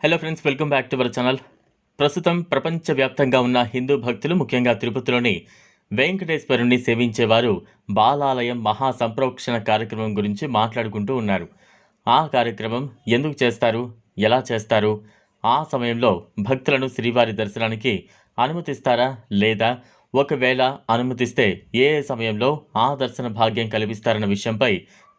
Hello friends welcome back to our channel ప్రస్తుతం ప్రపంచవ్యాప్తంగా ఉన్న హిందూ భక్తులు ముఖ్యంగా తిరుపతిలోని వెంకటేశ్వరుణ్ణి సేవించేవారు బాలాలయం మహా సంప్రోక్షణ కార్యక్రమం గురించి మాట్లాడుకుంటూ ఉన్నారు. ఆ కార్యక్రమం ఎందుకు చేస్తారు? ఎలా చేస్తారు? ఆ సమయంలో భక్తులను శ్రీవారి దర్శనానికి అనుమతిస్తారా లేదా? ఒకవేళ అనుమతిస్తే ఏ ఏ సమయంలో ఆ దర్శన భాగ్యం కల్పిస్తారన్న విషయంపై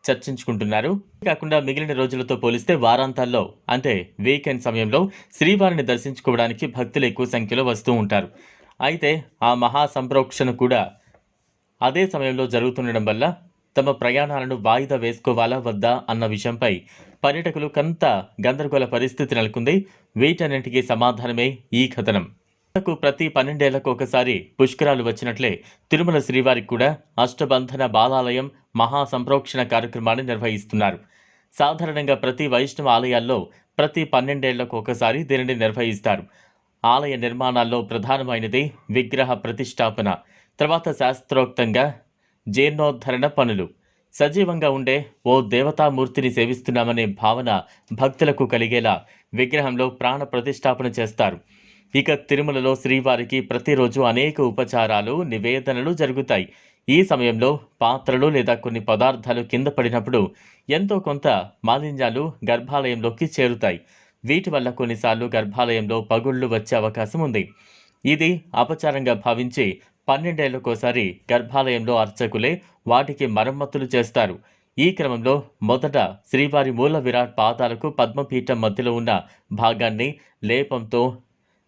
చర్చించుకుంటున్నారు. కాకుండా మిగిలిన రోజులతో పోలిస్తే వారాంతాల్లో అంటే వీకెండ్ సమయంలో శ్రీవారిని దర్శించుకోవడానికి భక్తులు ఎక్కువ సంఖ్యలో వస్తూ ఉంటారు. అయితే ఆ మహా సంప్రోక్షణ కూడా అదే సమయంలో జరుగుతుండడం వల్ల తమ ప్రయాణాలను వాయిదా వేసుకోవాలా వద్దా అన్న విషయంపై పర్యాటకులు కొంత గందరగోళ పరిస్థితి నెలకొంది. వీటన్నింటికీ సమాధానమే ఈ కథనం. మనకు ప్రతి పన్నెండేళ్ళకు ఒకసారి పుష్కరాలు వచ్చినట్లే తిరుమల శ్రీవారికి కూడా అష్టబంధన బాలాలయం మహా సంప్రోక్షణ కార్యక్రమాన్ని నిర్వహిస్తున్నారు. సాధారణంగా ప్రతి వైష్ణవ ఆలయాల్లో ప్రతి పన్నెండేళ్ళకు ఒకసారి దీనిని నిర్వహిస్తారు. ఆలయ నిర్మాణాల్లో ప్రధానమైనది విగ్రహ ప్రతిష్టాపన తర్వాత శాస్త్రోక్తంగా జీర్ణోద్ధరణ పనులు. సజీవంగా ఉండే ఓ దేవతామూర్తిని సేవిస్తున్నామనే భావన భక్తులకు కలిగేలా విగ్రహంలో ప్రాణ ప్రతిష్టాపన చేస్తారు. ఇక తిరుమలలో శ్రీవారికి ప్రతిరోజు అనేక ఉపచారాలు నివేదనలు జరుగుతాయి. ఈ సమయంలో పాత్రలు లేదా కొన్ని పదార్థాలు కింద పడినప్పుడు ఎంతో కొంత మాలిన్యాలు గర్భాలయంలోకి చేరుతాయి. వీటి వల్ల కొన్నిసార్లు గర్భాలయంలో పగుళ్ళు వచ్చే అవకాశం ఉంది. ఇది అపచారంగా భావించి పన్నెండేళ్ళకోసారి గర్భాలయంలో అర్చకులే వాటికి మరమ్మతులు చేస్తారు. ఈ క్రమంలో మొదట శ్రీవారి మూల విరాట్ పాదాలకు పద్మపీఠం మధ్యలో ఉన్న భాగాన్ని లేపంతో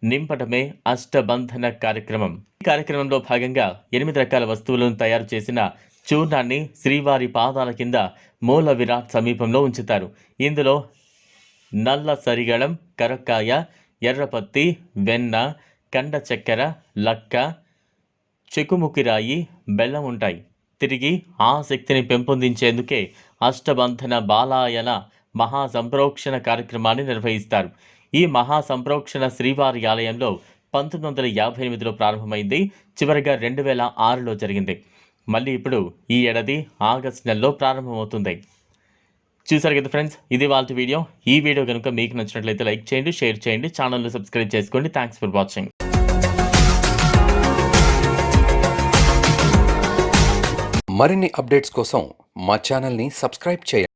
నింపడమే అష్టబంధన కార్యక్రమం. ఈ కార్యక్రమంలో భాగంగా ఎనిమిది రకాల వస్తువులను తయారు చేసిన చూర్ణాన్ని శ్రీవారి పాదాల కింద మూల విరాట్ సమీపంలో ఉంచుతారు. ఇందులో నల్ల సరిగళం కరక్కాయ ఎర్రపత్తి వెన్న కండ చక్కెర లక్క చెకుముకిరాయి బెల్లం ఉంటాయి. తిరిగి ఆ శక్తిని పెంపొందించేందుకే అష్టబంధన బాలాయన మహా సంప్రోక్షణ కార్యక్రమాన్ని నిర్వహిస్తారు. ఈ మహా సంప్రోక్షణ శ్రీవారి ఆలయంలో పంతొమ్మిది వందల యాభై ఎనిమిదిలో ప్రారంభమైంది. చివరిగా రెండు వేల ఆరులో జరిగింది. మళ్ళీ ఇప్పుడు ఈ ఏడాది ఆగస్ట్ నెలలో ప్రారంభమవుతుంది. చూసారు కదా ఫ్రెండ్స్ ఇది వాళ్ళ వీడియో. ఈ వీడియో కనుక మీకు నచ్చినట్లయితే లైక్ చేయండి షేర్ చేయండి ఛానల్ను సబ్స్క్రైబ్ చేసుకోండి. Thanks for watching. మరిన్ని అప్డేట్స్ కోసం మా ఛానల్ని సబ్స్క్రైబ్ చేయండి.